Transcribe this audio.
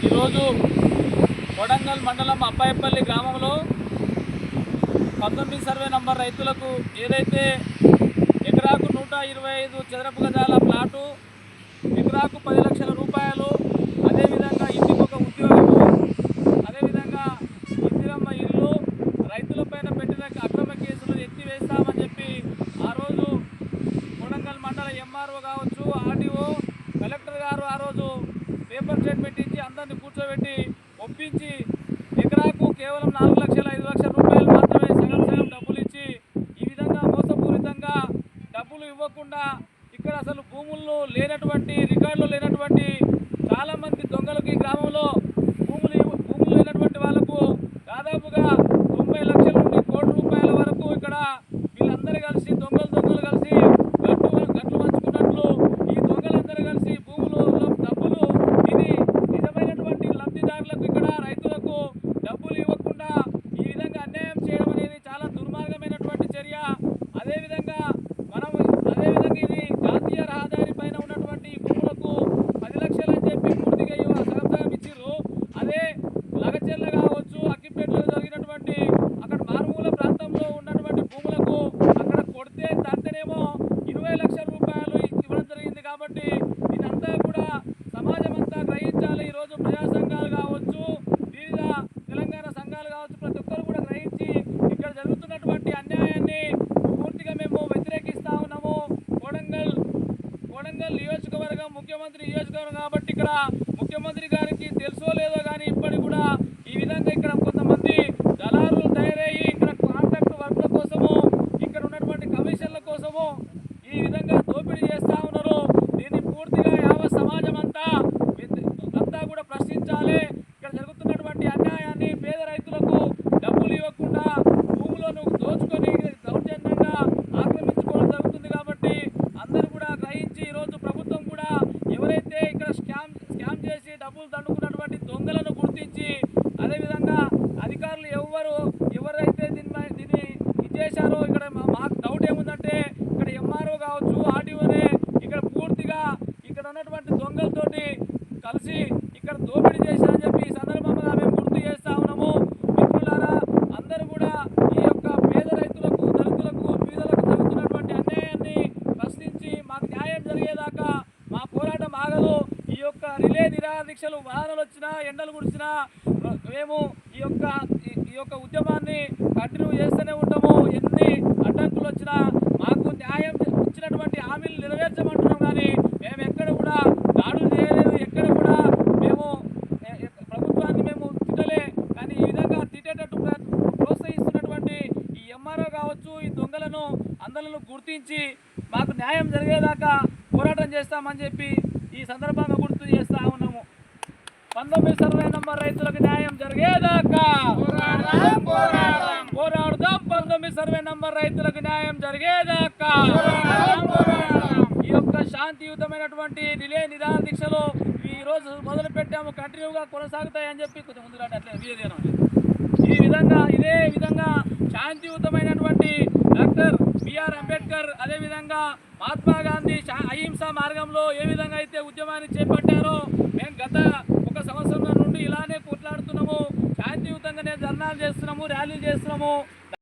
ఈరోజు కొడంగల్ మండలం అబ్బాయిపల్లి గ్రామంలో పంతొమ్మిది సర్వే నంబర్ రైతులకు ఏదైతే ఎకరాకు నూట ఇరవై ఐదు చదరపు గజాల ప్లాటు ఎకరాకు పది లక్షల రూపాయలు అదేవిధంగా ఇంటికి ఒక ఉద్యోగము అదేవిధంగా ఇందిరమ్మ ఇల్లు రైతులపైన పెట్టిన అక్రమ కేసులు ఎత్తివేస్తామని చెప్పి స్టేట్మెంట్ కూర్చోబెట్టి ఒప్పించి ఎకరాకు కేవలం నాలుగు లక్షల ఐదు లక్షల రూపాయలు మాత్రమే సగం సగం డబ్బులు ఇచ్చి ఈ విధంగా మోసపూరితంగా డబ్బులు ఇవ్వకుండా ఇక్కడ అసలు భూముల్లో లేనటువంటి రికార్డులో లేనటువంటి చాలా మంది దొంగలకు ఈ గ్రామం భూములు ఇవ్వ- భూములు లేనటువంటి వాళ్ళకు దాదాపుగా తొంభై లక్షల నుండి కోటి రూపాయల వరకు ఇక్కడ వీళ్ళందరూ కలిసి దొంగలు దొంగలు కలిసి గట్టు గట్లు పంచుకున్నట్లు ఈ దొంగలందరూ కలిసి భూములు డబ్బులు ఇది నిజమైనటువంటి లబ్ధిదారులకు ఇక్కడ రైతులకు డబ్బులు ఇవ్వకుండా ఈ విధంగా అన్యాయం చేయడం అనేది చాలా దుర్మార్గమైనటువంటి చర్య అదేవిధంగా మనం అదేవిధంగా ఇది జాతీయ రహదారి పైన ఉన్నటువంటి ఈ భూములకు పది లక్షలు అని చెప్పి పూర్తిగా ఇవ్వ సగం సగం ఇచ్చిర్రు అదే లగచెర్ల కావచ్చు అక్కిపేటలో జరిగినటువంటి అక్కడ మారుమూల ప్రాంతంలో ఉన్నటువంటి భూములకు అక్కడ కొడితే దాంతోనేమో ఇరవై లక్షల రూపాయలు ఇవ్వడం జరిగింది కాబట్టి ఇదంతా కూడా సమాజం అంతా గ్రహించాలి ఈరోజు ప్రజా సంఘాలు కావచ్చు వివిధ తెలంగాణ సంఘాలు కావచ్చు ప్రతి ఒక్కరు కూడా గ్రహించి ఇక్కడ జరుగుతున్నటువంటి అన్యాయాన్ని పూర్తిగా మేము వ్యతిరేకిస్తా ఉన్నాము కోడంగల్ వరంగల్ నియోజకవర్గం ముఖ్యమంత్రి నియోజకవర్గం కాబట్టి ఇక్కడ ముఖ్యమంత్రి గారికి తెలుసో లేదో కానీ ఇప్పటికి కూడా ఈ విధంగా ఇక్కడ కొంతమంది దళారులు తయారయ్యి ఇక్కడ కాంట్రాక్ట్ వర్క్ల కోసము ఇక్కడ ఉన్నటువంటి కమిషన్ల కోసము ఈ విధంగా దోపిడీ చేస్తా ఉన్నారు దీన్ని పూర్తిగా యావత్ సమాజం అంతా విత్- అంతా కూడా ప్రశ్నించాలి ఇక్కడ జరుగుతున్నటువంటి అన్యాయాన్ని పేద రైతులకు డబ్బులు ఇవ్వకుండా భూములను దోచుకొని దౌర్జన్యంగా ఆక్రమించుకోవడం జరుగుతుంది కాబట్టి అందరూ కూడా గ్రహించి ఈరోజు ప్రభుత్వం కూడా ఎవరైతే ఇక్కడ స్కామ్ స్కామ్ చేసి డబ్బులు దండుకున్నటువంటి దొంగలను గుర్తించి అదేవిధంగా అధికారులు ఎవరు ఎవరైతే దీనిపై దీన్ని ఇది చేశారో ఇక్కడ మా- మాకు డౌట్ ఏముందంటే ఇక్కడ ఎంఆర్ఓ కావచ్చు ఆర్డీఓనే ఇక్కడ పూర్తిగా ఇక్కడ ఉన్నటువంటి తోటి కలిసి ఇక్కడ దోపిడీ చేశారని చెప్పి ఈ సందర్భంగా మేము గుర్తు చేస్తా ఉన్నాము. మిత్రులారా అందరూ కూడా ఈ యొక్క పేద రైతులకు దళితులకు బీదలకు జరుగుతున్నటువంటి అన్యాయాన్ని ప్రశ్నించి మాకు న్యాయం జరిగేదాకా మా పోరాటం ఆగదు. ఈ యొక్క రిలే నిరాదీక్షలు దీక్షలు వాహనాలు వచ్చినా ఎండలు గుడిచినా మేము ఈ యొక్క ఈ- ఈ యొక్క ఉద్యమాన్ని కంటిన్యూ చేస్తూనే ఉంటాము. ఎన్ని అడ్డంకులు వచ్చినా మాకు న్యాయం ఇచ్చినటువంటి హామీలు నెరవేర్చమంటున్నాం కానీ మేము ఎక్కడ కూడా దాడులు చేయలేదు ఎక్కడ కూడా మేము ఎ- ఎ- ప్రభుత్వాన్ని మేము తిట్టలే కానీ ఈ విధంగా తిట్టేటట్టు ప్ర- ప్రోత్సహిస్తున్నటువంటి ఈ ఎంఆర్ఓ కావచ్చు ఈ దొంగలను అందలను గుర్తించి మాకు న్యాయం జరిగేదాకా పోరాటం చేస్తామని చెప్పి ఈ సందర్భంగా గుర్తు చేస్తా ఉన్నాము. పంతొమ్మిది సర్వే నంబర్ రైతులకు న్యాయం జరిగేదాకా పోరాడదాం పంతొమ్మిది సర్వే నంబర్ రైతులకు న్యాయం జరిగేదాకా ఈ యొక్క శాంతియుతమైనటువంటి రిలే నిదాన దీక్షలు ఈ రోజు మొదలు పెట్టాము కంటిన్యూగా కొనసాగుతాయని చెప్పి కొంచెం ముందు రండి అట్లే. ఈ విధంగా ఇదే విధంగా శాంతియుతమైనటువంటి డాక్టర్ బిఆర్ అంబేద్కర్ అదే విధంగా మహాత్మా గాంధీ అహింస మార్గంలో ఏ విధంగా అయితే ఉద్యమాన్ని చేపట్టారో మేము గత ఒక సంవత్సరం నుండి ఇలానే కొట్లాడుతున్నాము శాంతియుతంగానే ధర్నాలు చేస్తున్నాము ర్యాలీలు చేస్తున్నాము.